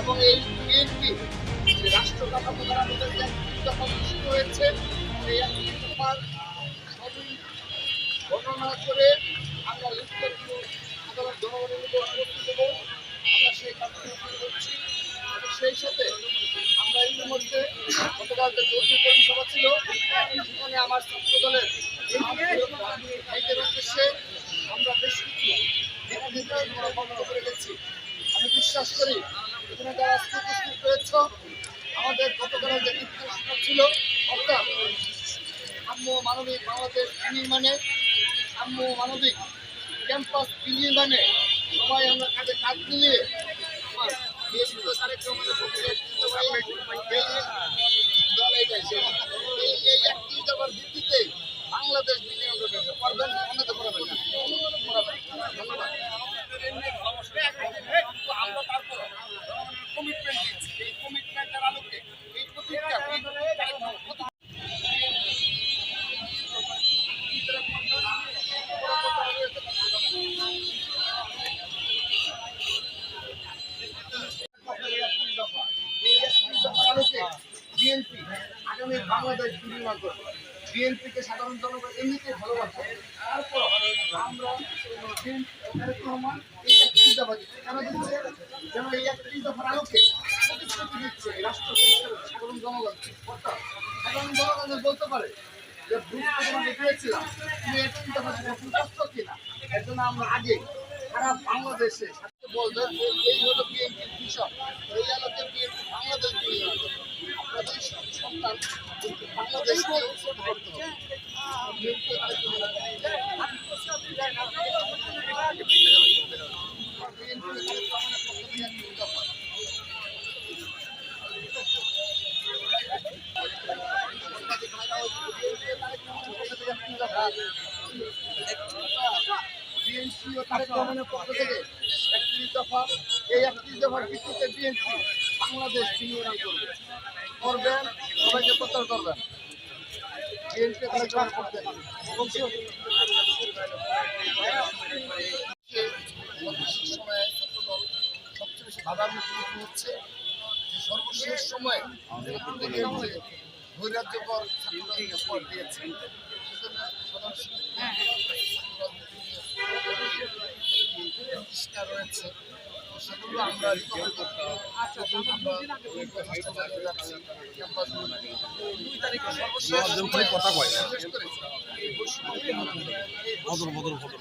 এবং এই বিএনপি রাষ্ট্র কাঠামো হয়েছে এই একটি দফার সবই বর্ণনা করে আমরা লিফলেটগুলো সাধারণ আমরা সেই কাজগুলো করছি। সেই সাথে আমরা ইতিমধ্যে গতকাল যে কর্মী ছিল, সেখানে আমার ছাত্র দলের উদ্দেশ্যে বিশ্বাস করি, এখানে যারা উপস্থিত হয়েছ আমাদের গতকালের যে নির্দেশনা ছিল, অর্থাৎ সাম্য মানবিক বাংলাদেশ নির্মাণে সাম্য মানবিক ক্যাম্পাস নির্মাণে সবাই আমরা কাঁধে কাঁধ মিলিয়ে বাংলাদেশ আগামী বাংলাদেশ বিনির্মাণ করবে। বিএনপিকে সাধারণ জনগণ এমনিতে ভালোবাসে। তারপর আমরা রহমান এই একত্রিশ দফা দিচ্ছে। কেন দিচ্ছে? যেন এই একত্রিশ দফার আলোকে প্রতিশ্রুতি দিচ্ছে রাষ্ট্র সাধারণ জনগণ। অর্থাৎ সাধারণ জনগণ যেন বলতে পারে যে ভুল তোমাকে পেয়েছিলাম তুমি একত্রিশ দফা প্রস্তুত কিনা? জন্য আমরা আগে সারা বাংলাদেশে যে এই হলো বিএনপির ভিশন এই বিএনপি বাংলাদেশ বিএনপি ও তারেক রহমানের পক্ষ থেকে একত্রিশ দফা এই একত্রিশ দফার ভিত্তিতে বিএনপি বাংলাদেশ বিনিয়োগ করবে। করবেন, সবাইকে প্রচার করবেন। সবচেয়ে বেশি বাধার মুখোমুখি হচ্ছে যে সর্বশেষ সময়ে আমাদের যে নৈরাজ্যকর পর দিয়েছে, সেজন্য রয়েছে। তো আমরা রিকভার করতে হবে। আমরা প্রচেষ্টা চালিয়ে যাচ্ছি ক্যাম্পাসগুলো দুই তারিখে সর্বশেষ কথা কয় বদল বদল বদল।